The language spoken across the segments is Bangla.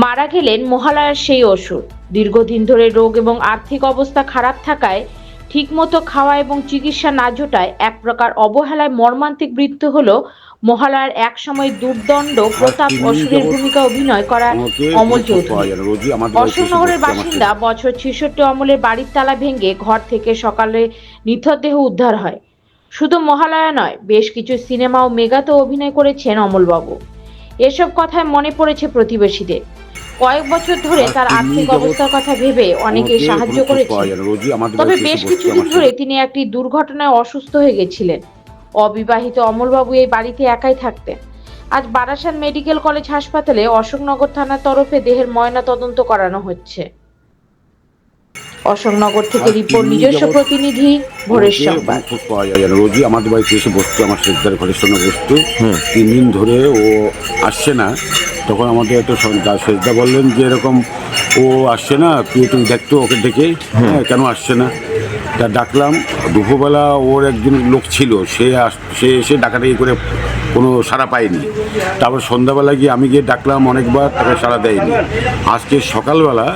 মারা গেলেন মহালয়ার সেই অসুর। দীর্ঘদিন ধরে রোগ এবং আর্থিক অবস্থা খারাপ থাকায় ঠিকমতো খাওয়া এবং চিকিৎসা না জোটায় এক প্রকার অবহেলায় মর্মান্তিক মৃত্যু হল মহালয়ার এক সময় দুর্দণ্ড প্রতাপ অসুরের ভূমিকা অভিনয় করা অমল চৌধুরী। অশোকনগরের বাসিন্দা বছর ছেষট্টি অমলের বাড়ির তালা ভেঙে ঘর থেকে সকালে নিথরদেহ উদ্ধার হয়। শুধু মহালয়া নয় বেশ কিছু সিনেমা ও মেগাতেও অভিনয় করেছেন অমলবাবু। এসব কথায় মনে পড়েছে প্রতিবেশীদের। কয়েক বছর ধরে তার আর্থিক অবস্থার কথা ভেবে অনেকে সাহায্য করেছে তবে বেশ কিছুদিন ধরে তিনি একটি দুর্ঘটনায় অসুস্থ হয়ে গেছিলেন। অবিবাহিত অমলবাবু এই বাড়িতে একাই থাকতেন। আজ বারাসাত মেডিকেল কলেজ হাসপাতালে অশোকনগর থানার তরফে দেহের ময়না তদন্ত করানো হচ্ছে। অশোকনগর থেকে রিপোর্ট নিজস্ব প্রতিনিধি ভোরের সংবাদ। পাওয়া যায় রোজই আমাদের বাড়িতে এসে বসতো আমার শেষদার ঘরের সঙ্গে বসতো। তিন দিন ধরে ও আসছে না। তখন আমাদের একটু শেষদা বললেন যে এরকম ও আসছে না তুই একটু দেখতো ওকে ডেকে হ্যাঁ কেন আসছে না? তা ডাকলাম। দুপুরবেলা ওর একজন লোক ছিল সে আস সে এসে ডাকাডাকি করে কোনো সাড়া পাইনি। তারপর সন্ধ্যাবেলা গিয়ে আমি গিয়ে ডাকলাম অনেকবার তাকে সাড়া দেয়নি। আজকে সকালবেলা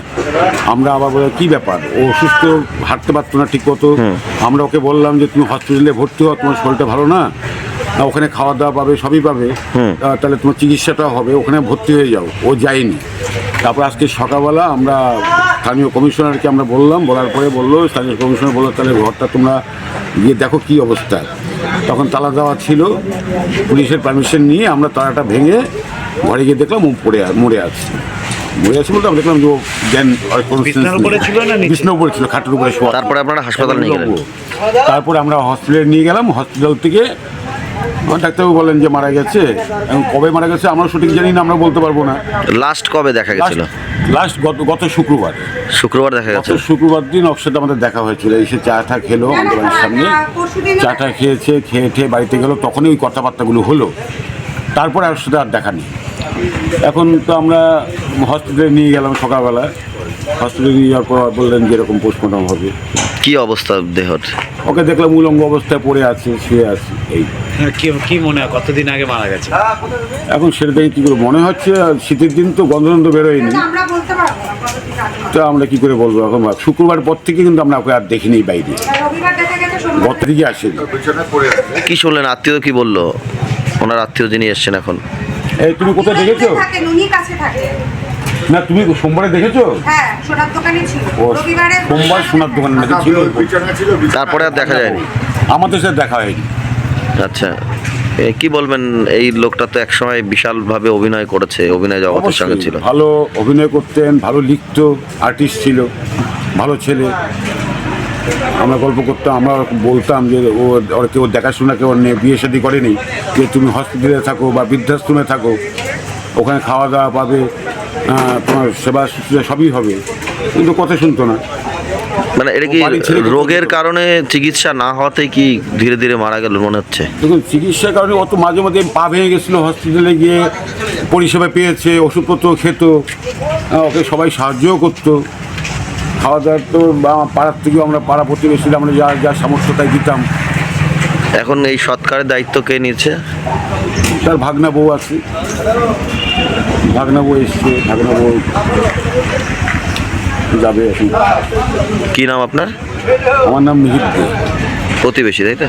আমরা আবার বলে কী ব্যাপার? ও অসুস্থ হাঁটতে পারতো না ঠিক মতো। আমরা ওকে বললাম যে তুমি হসপিটালে ভর্তি হও তোমার শরীরটা ভালো না? ওখানে খাওয়া দাওয়া পাবে সবই পাবে। তাহলে তোমার চিকিৎসাটা হবে ওখানে ভর্তি হয়ে যাও। ও যায়নি। তারপর আজকে সকালবেলা আমরা স্থানীয় কমিশনারকে আমরা বললাম বলার পরে বলল স্থানীয় কমিশনার বলল তাহলে ঘরটা তোমরা গিয়ে দেখো কী অবস্থা। তখন তালা দেওয়া ছিল। পুলিশের পারমিশন নিয়ে আমরা তালাটা ভেঙে ঘরে গিয়ে দেখলাম ও পড়ে আ- মরে আছে। মরে আছে বলতে আমরা দেখলাম যে নেই। উপরে ছিল খাটের উপরে শোয়া। তারপরে আপনারা হাসপাতাল নিয়ে গেলেন? তারপরে আমরা হসপিটালে নিয়ে গেলাম। হসপিটাল থেকে আমার ডাক্তারবাবু বলেন যে মারা গেছে। এবং কবে মারা গেছে আমরা সঠিক জানি না আমরা বলতে পারব না। লাস্ট কবে দেখা গেছিল? লাস্ট গত গত শুক্রবার। শুক্রবার দেখা গত গেছে শুক্রবার দিন সাথে আমাদের দেখা হয়েছিল। এসে চা টা খেলো আমাদের বাড়ির সামনে। চা টা খেয়েছে খেয়ে ঠেয়ে বাড়িতে গেলো। তখনই ওই কথাবার্তাগুলো হলো। তারপরে আর সাথে আর দেখা নেই। এখন তো আমরা হসপিটালে নিয়ে গেলাম সকালবেলা। হসপিটালে নিয়ে যাওয়ার পর বললেন যে এরকম পোস্টমর্টম হবে। কি অবস্থা দেহর? ওকে দেখলাম উলঙ্গ অবস্থায় পড়ে আছে শুয়ে আছে এই। হ্যাঁ, কি কি মনে হয় কতদিন আগে মারা গেছে? এখন সেটা দেখে কী করে মনে হচ্ছে আর শীতের দিন তো গন্ধ বেরোয়নি। আমরা বলতে পারব না কতদিন আগে তো আমরা কি করে বলব এখন? শুক্রবার পর থেকে কিন্তু আমরা ওকে আর দেখিনি বাইরে। রবিবার দেখা গেছে সোমবার গত দিকে আসেনি। কি শুনলেন? আত্মীয় কি বলল? ওনার আত্মীয় যিনি এসছেন এখন। এই তুমি কোথায় দেখেছ? থাকে নুনি কাছে থাকে। না তুমি সোমবারে দেখেছ? হ্যাঁ সোনার দোকানে ছিল। ও রবিবারে সোমবার সোনার দোকানে নাকি ছিল? তারপরে আর দেখা যায়নি। আমাদের সাথে দেখা হয়নি। আচ্ছা এ, কি বলবেন এই লোকটা তো একসময় বিশালভাবে অভিনয় করেছে অভিনয় জগতের সঙ্গে ছিল। ভালো অভিনয় করতেন ভালো লিখতো আর্টিস্ট ছিল ভালো ছেলে। আমরা গল্প করতাম আমরা বলতাম যে ও ওর কেউ দেখাশোনা কেউ নেই বিয়ে শাদী করেনি যে তুমি হসপিটালে থাকো বা বৃদ্ধাশ্রমে থাকো। ওখানে খাওয়া দাওয়া পাবে তোমার সেবা শুশ্রূষা সবই হবে। কিন্তু কথা শুনতো না। মানে এটা কি রোগের কারণে চিকিৎসা না হওয়াতেই কি ধীরে ধীরে মারা গেল মনে হচ্ছে? দেখুন চিকিৎসার কারণে অত মাঝে মাঝে পা ভেঙে গেছিল হসপিটালে গিয়ে পরিষেবা পেয়েছে ওষুধপত্র খেত ওকে সবাই সাহায্যও করতো। খাওয়া দাওয়ার তো বা পাড়ার থেকেও আমরা পাড়া প্রতিবেশীরা আমরা যা যা সামর্থ্য তাই দিতাম। এখন এই সৎকারের দায়িত্ব কে নিচ্ছে তার ভাগনা বউ আছে। ভাগনা বউ এসছে ভাগনা বউ যাবে এখন। কি নাম আপনার? আমার নাম মিহির দে। প্রতিবেশী তাই তো?